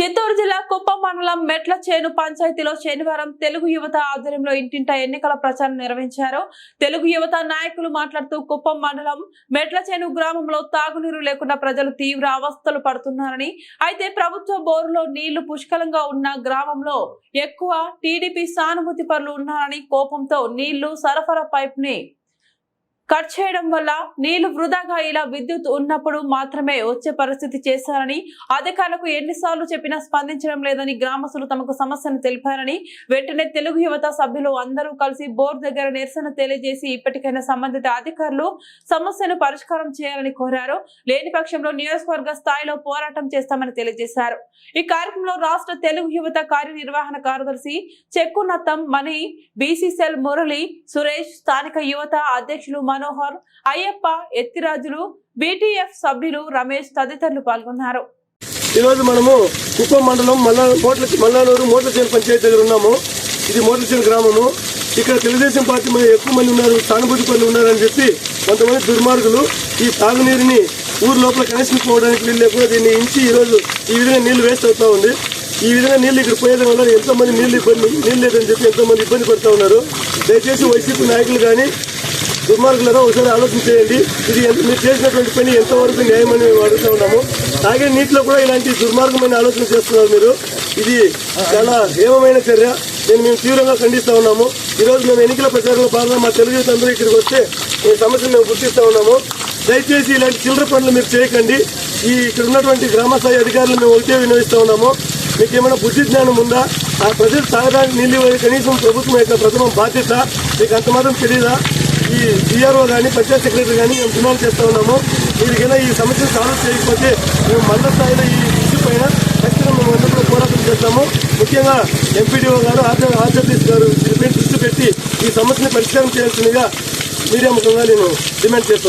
చిత్తూరు జిల్లా కుప్పం మండలం మెట్ల చేను పంచాయతీలో శనివారం తెలుగు యువత ఆధ్వర్యంలో ఇంటింట ఎన్నికల ప్రచారం నిర్వహించారు. తెలుగు యువత నాయకులు మాట్లాడుతూ కుప్పం మండలం మెట్ల చేను గ్రామంలో తాగునీరు లేకుండా ప్రజలు తీవ్ర అవస్థలు పడుతున్నారని అయితే ప్రభుత్వ బోరులో నీళ్ళు పుష్కలంగా ఉన్న గ్రామంలో ఎక్కువ టీడీపీ సానుభూతి పరులు ఉన్నారని కోపంతో నీళ్ళు సరఫరా పైప్ని కట్ చేయడం వల్ల నీళ్ళు వృధాగా ఇలా విద్యుత్ ఉన్నప్పుడు మాత్రమే వచ్చే పరిస్థితి చేశారని అధికారులకు ఎన్నిసార్లు చెప్పినా స్పందించడం లేదని గ్రామస్తులు తమకు సమస్యను తెలిపారని వెంటనే తెలుగు యువత సభ్యులు అందరూ కలిసి బోర్ దగ్గర నిరసన తెలియజేసి ఇప్పటికైనా సంబంధిత అధికారులు సమస్యను పరిష్కారం చేయాలని కోరారు. లేని పక్షంలో నియోజకవర్గ స్థాయిలో పోరాటం చేస్తామని తెలియజేశారు. ఈ కార్యక్రమంలో రాష్ట్ర తెలుగు యువత కార్యనిర్వహణ కార్యదర్శి చెక్కునత్తం మణి బీసీసెల్ మురళి సురేష్ స్థానిక యువత అధ్యక్షులు మనోహర్ అయ్యప్ప ఎత్తిరాజులు బీటీఎఫ్ సభ్యులు రమేష్ తదితరులు పాల్గొన్నారు. ఈరోజు మనము కుప్పం మండలం మల్లా మోట్ల మల్లానూరు పంచాయతీ దగ్గర ఉన్నాము. ఇది మోట్లచేను గ్రామము. ఇక్కడ తెలుగుదేశం పార్టీ మీద ఎక్కువ మంది ఉన్నారు సానుభూతి పనులు ఉన్నారని చెప్పి కొంతమంది దుర్మార్గులు ఈ తాగునీరుని ఊరు లోపల కనెక్షన్ పోవడానికి వీళ్ళు లేకుండా దీన్ని ఇంచి ఈరోజు ఈ విధంగా నీళ్ళు వేస్ట్ అవుతూ ఉంది. ఈ విధంగా నీళ్ళు ఇక్కడ పోయేది వల్ల ఎంతో మంది నీళ్ళు ఇబ్బంది నీళ్ళు లేదని చెప్పి ఎంతో మంది ఇబ్బంది పడుతూ ఉన్నారు. దయచేసి వైసీపీ నాయకులు కానీ దుర్మార్గులను ఒకసారి ఆలోచన చేయండి ఇది ఎంత- మీరు చేసినటువంటి పని ఎంతవరకు న్యాయమని మేము అడుగుతా ఉన్నాము. తాగే నీటిలో కూడా ఇలాంటి దుర్మార్గమైన ఆలోచన చేస్తున్నారు మీరు. ఇది చాలా హేమమైన చర్య. నేను మేము తీవ్రంగా ఖండిస్తూ ఉన్నాము. ఈ మేము ఎన్నికల ప్రచారంలో భాగంగా మా తెలుగు అందరూ ఇక్కడికి వస్తే ఈ సమస్యను మేము గుర్తిస్తూ ఉన్నాము. దయచేసి ఇలాంటి చిల్లర పనులు మీరు చేయకండి. ఈ ఇక్కడ ఉన్నటువంటి గ్రామస్థాయి అధికారులు మేము ఒకటే వినియోగిస్తూ ఉన్నాము. మీకు ఏమైనా బుద్ధి జ్ఞానం ఉందా? ఆ ప్రజలు తాగడానికి నీళ్ళు కనీసం ప్రభుత్వం యొక్క ప్రథమ బాధ్యత. మీకు అంత మాత్రం తెలియదా ఈ సిఆర్ఓ కానీ పంచాయత్ సెక్రటరీ కానీ మేము డిమాండ్ చేస్తూ ఉన్నాము. వీరికైనా ఈ సమస్యను సాల్వ్ చేయకపోతే మేము మండల స్థాయిలో ఈ ఇష్యూ పైన ఖచ్చితంగా మేము అందరూ కూడా పోరాటం చేస్తాము. ముఖ్యంగా ఎంపీడీఓ గారు ఆర్డర్ ఆర్డర్టీస్ గారు దీనిపై దృష్టి పెట్టి ఈ సమస్యను పరిష్కారం చేయాల్సిందిగా మీడియా ముఖంగా నేను డిమాండ్ చేస్తాను